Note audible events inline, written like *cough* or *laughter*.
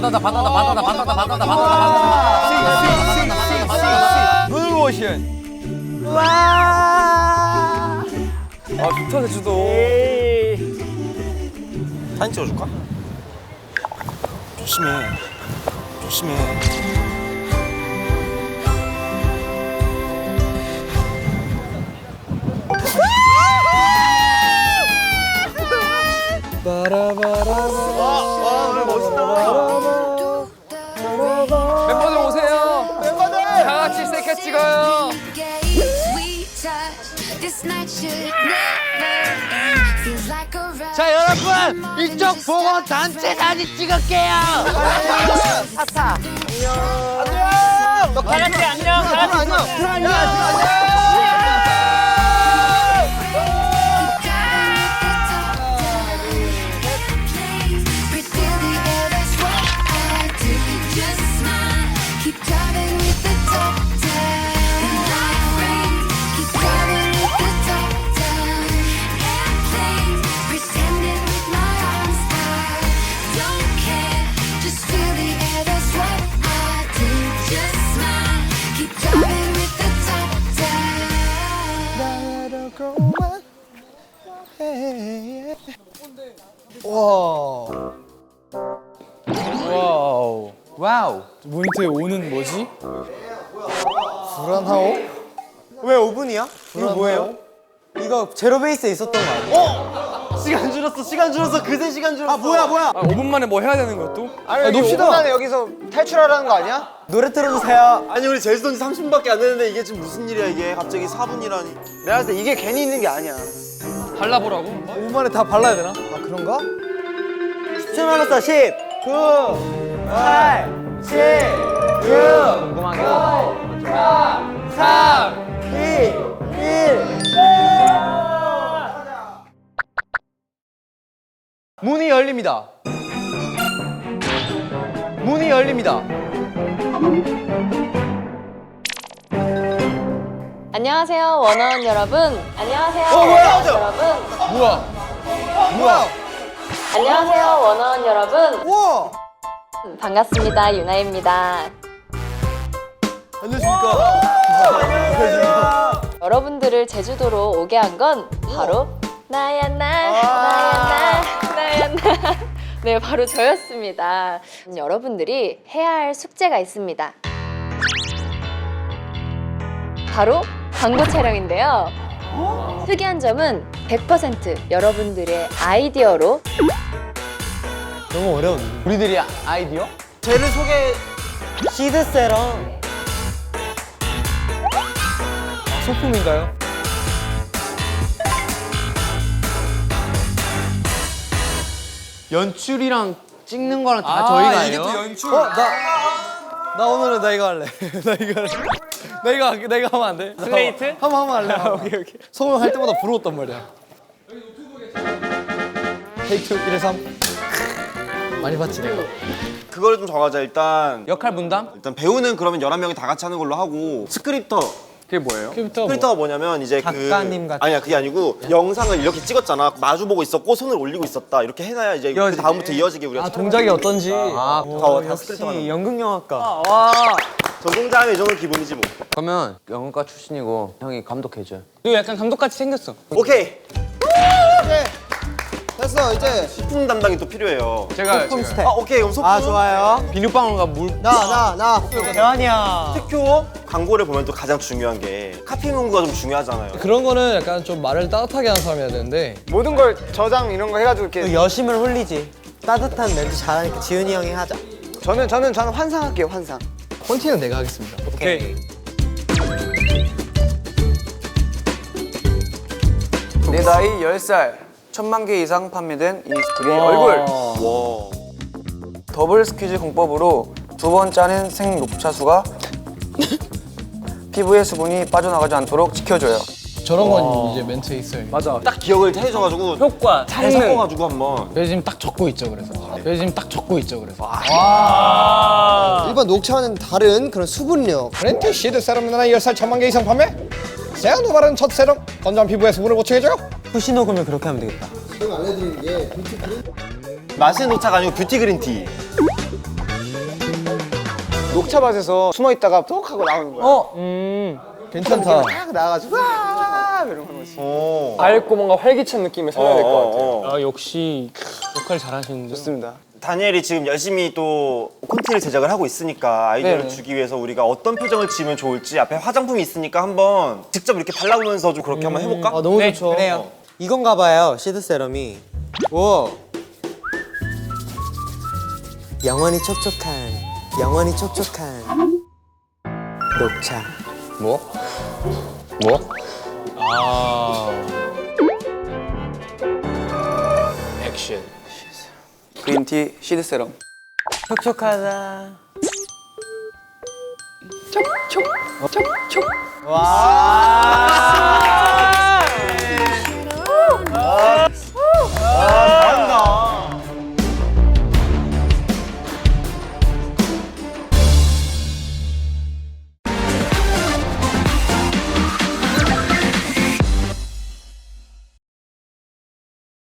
바다다 바다다 바다다 바다다 바다다 바다다 문로션. 와. 아 좋다 제주도. 사진 찍어줄까? 조심해. 조심해. 와, 멋있다. 찍어요. 자 여러분 이쪽 보고 단체 사진 찍을게요. 안녕! 다 같이 안녕. 다 같이 안녕! Keep down. 와우. 와우. 모니터에 오는 뭐지? 불안하오? 왜 5분이야? 이거 뭐예요? 이거 제로 베이스에 있었던 거 아니야? 시간 줄었어, 시간 줄었어, 그새 시간 줄었어. 아, 뭐야, 뭐야. 아 5분 만에 뭐 해야 되는 것도? 아니 아, 놉시다. 안에 여기서 탈출하라는 거 아니야? 노래 틀어주세요 아니, 우리 제주도 지 30분밖에 안 됐는데 이게 지금 무슨 일이야, 이게. 갑자기 4분이라니. 내가 봤을 때 이게 괜히 있는 게 아니야 발라보라고? 5분 만에 다 발라야 되나? 아 그런가? 10초 남았어 10 9 8 7 6 문이 열립니다. 문이 열립니다. 안녕하세요 원어원 여러분. 안녕하세요 어, 뭐야? 원어원 여러분. 뭐야? 뭐야? 안녕하세요 원어원 여러분. 우와! 반갑습니다 유나입니다. 안녕하십니까? 여러분들을 제주도로 오게 한 건 바로 나야 나 나야 나 나야. 나 네 바로 저였습니다. 여러분들이 해야 할 숙제가 있습니다. 바로 광고 촬영인데요. 특이한 점은 100% 여러분들의 아이디어로. 너무 어려운데. 우리들이 아이디어? 쟤를 소개 시드세럼. 아, 소품인가요? 연출이랑 찍는 거랑 다 아, 저희가 이게. 또 연출. 어? 나, 나 오늘은 나 이거 할래 *laughs* 나 이거 할래 나 이거 할게. 나 이거 하면 안 돼? 슬레이트? 한번 하면 할래 오케이 오케이 성우 할 때마다 부러웠단 말이야 테이크 1, 2, 3 많이 봤지 내가 그거를 좀 정하자, 일단. 역할 분담? 일단 배우는 그러면 11명이 다 같이 하는 걸로 하고 스크립터 그게 뭐예요? 스크립터가 뭐냐면 이제 작가님 그 같은- 아니야 그게 아니고 영상을 이렇게 찍었잖아. 마주 보고 있었고 손을 올리고 있었다. 이렇게 해놔야 이제 그 다음부터 이어지게 우리가 아 동작이 어떤지. 아, 어, 다 역시. 연극영화과. 전공자하면 이 정도 기본이지 뭐. 그러면 영어과 출신이고 형이 감독해줘요. 너 약간 감독같이 생겼어. 오케이 됐어 이제. 소품 담당이 또 필요해요. 제가 소품 스텝. 아 오케이 그럼 소품. 아 좋아요. 비눗방울과 물. 나 나 나. 대환이야. 특효? 광고를 보면 또 가장 중요한 게 카피 문구가 좀 중요하잖아요. 그런 거는 약간 좀 말을 따뜻하게 하는 사람이어야 되는데. 모든 걸 저장 이런 거 해가지고 이렇게. 여심을 홀리지. 따뜻한 멘트 잘하니까 지훈이 형이 하자. 저는 저는 저는 환상할게요 환상. 폰티는 내가 하겠습니다. 오케이. 내 나이 10살 천만 개 이상 판매된 이니스프리 얼굴. 더블 스퀴즈 공법으로 두 번 짜는 생 녹차수가 *laughs* 피부에 수분이 빠져나가지 않도록 지켜줘요. 저런 건 이제 멘트에 있어요. 맞아. 딱 기억을 해줘가지고 효과 잘 성능 섞어가지고 한번 여기 지금 딱 적고 있죠, 그래서. 여기 지금 딱 적고 있죠, 그래서. 일반 녹차와는 다른 그런 수분력. 브랜트 시드 세럼은 하나 10살 천만 개 이상 판매? 세안도 바른 첫 세럼 건조한 피부에 수분을 보충해줘요 푸시 녹으면 그렇게 하면 되겠다. 맛은 녹차가 아니고 뷰티 그린티 녹차 밭에서 숨어 있다가 톡 하고 나오는 거야. 괜찮다 딱 나와가지고 와 이러고 하는 거지. 오. 밝고 뭔가 활기찬 느낌을 살려야 될 것 같아요. 어, 어. 아 역시 역할 잘하시는데 좋습니다. 다니엘이 지금 열심히 또 콘티를 제작을 하고 있으니까 아이디어를 네네. 주기 위해서 우리가 어떤 표정을 지으면 좋을지 앞에 화장품이 있으니까 한번 직접 이렇게 발라보면서 좀 그렇게 한번 해볼까? 아 너무 네, 좋죠. 그래요. 이건가 봐요 시드 세럼이. 오. 영원히 촉촉한, 영원히 촉촉한 녹차. 뭐? 뭐? 액션 그린티 시드 세럼. 촉촉하다.